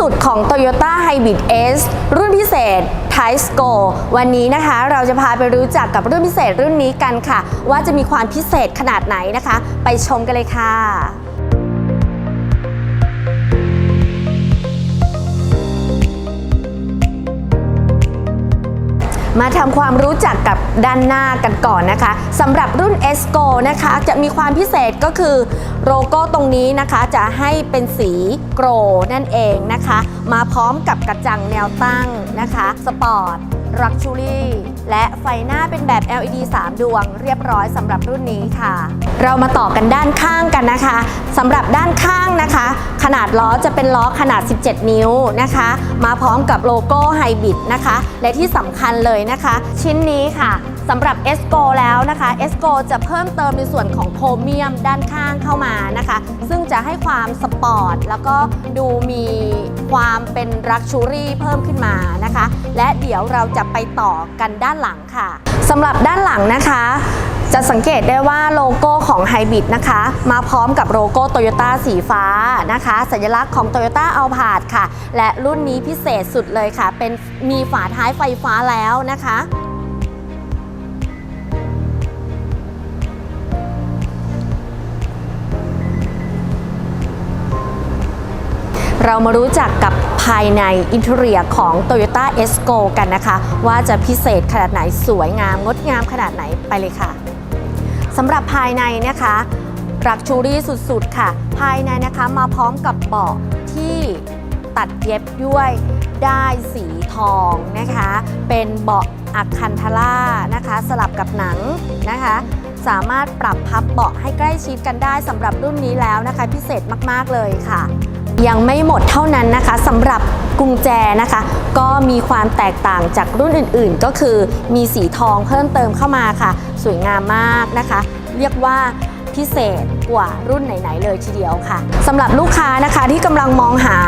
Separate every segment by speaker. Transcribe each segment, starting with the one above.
Speaker 1: สุดของ Toyota Hybrid S รุ่นพิเศษ t i s c o วันนี้นะคะเราจะพาไปรู้จักกับรุ่นพิเศษรุ่นนี้กันค่ะ ว่าจะมีความพิเศษขนาดไหนนะคะ ไปชมกันเลยค่ะ มาทำความรู้จักกับด้านหน้ากันก่อนนะคะสำหรับรุ่น s c o นะคะจะมีความพิเศษก็คือโลโก้ตรงนี้นะคะจะให้เป็นสีโกรนั่นเองนะคะ มาพร้อมกับกระจังแนวตั้งนะคะสปอร์ต ลักชูรี่และไฟหน้าเป็นแบบ LED 3 ดวง เรียบร้อยสำหรับรุ่นนี้ค่ะ เรามาต่อกันด้านข้างกันนะคะสำหรับด้านข้างนะคะ ขนาดล้อจะเป็นล้อขนาด 17 นิ้วนะคะ มาพร้อมกับโลโก้ไฮบริดนะคะ และที่สำคัญเลยนะคะ ชิ้นนี้ค่ะสำหรับ s c o แล้วนะคะ s c o จะเพิ่มเติมในส่วนของโครเมียมด้านข้างเข้ามานะคะ ซึ่งจะให้ความสปอร์ต แล้วก็ดูมีความเป็นลักชูรี่เพิ่มขึ้นมานะคะ และเดี๋ยวเราจะไปต่อกันด้านหลังค่ะสำหรับด้านหลังนะคะจะสังเกตได้ว่าโลโก้ของไฮบริดนะคะ มาพร้อมกับโลโก้โตโยต้าสีฟ้านะคะ สัญลักษณ์ของ Toyota a l p a r d ค่ะ และรุ่นนี้พิเศษสุดเลยค่ะ เป็นมีฝาท้ายไฟฟ้าแล้วนะคะ เรามารู้จักกับภายในอินเทเรียของ Toyota e s c o กันนะคะ ว่าจะพิเศษขนาดไหนสวยงาม งดงามขนาดไหนไปเลยค่ะสำหรับภายในนะคะรักชูรี่สุดๆค่ะ ภายในนะคะมาพร้อมกับเบาะที่ตัดเย็บด้วยได้สีทองนะคะ เป็นเบาะอัคคันทาร่านะคะ สลับกับหนังนะคะ สามารถปรับพับเบาะให้ใกล้ชิดกันได้สำหรับรุ่นนี้แล้วนะคะ พิเศษมากๆเลยค่ะ ยังไม่หมดเท่านั้นนะคะสำหรับกุญแจนะคะ ก็มีความแตกต่างจากรุ่นอื่นๆ ก็คือมีสีทองเพิ่มเติมเข้ามาค่ะ สวยงามมากนะคะ เรียกว่าพิเศษกว่ารุ่นไหนๆเลยทีเดียวค่ะสำหรับลูกค้านะคะที่กำลังมองหา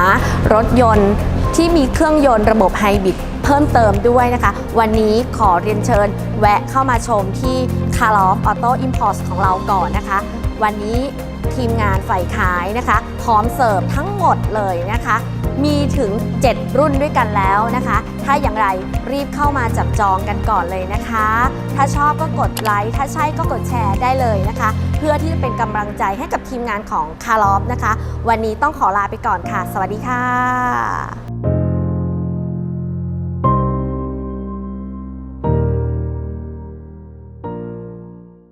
Speaker 1: รถยนต์ที่มีเครื่องยนต์ระบบไฮบริดเพิ่มเติมด้วยนะคะ วันนี้ขอเรียนเชิญแวะเข้ามาชมที่ c a r o f Auto Import ของเราก่อนนะคะ วันนี้ ทีมงานฝ่ายขายนะคะพร้อมเสิร์ฟทั้งหมดเลยนะคะ มีถึง 7 รุ่นด้วยกันแล้วนะคะ ถ้าอย่างไรรีบเข้ามาจับจองกันก่อนเลยนะคะ ถ้าชอบก็กดไลค์ถ้าใช่ก็กดแชร์ได้เลยนะคะ เพื่อที่จะเป็นกำลังใจให้กับทีมงานของคาร์ลอฟนะคะ วันนี้ต้องขอลาไปก่อนค่ะ สวัสดีค่ะ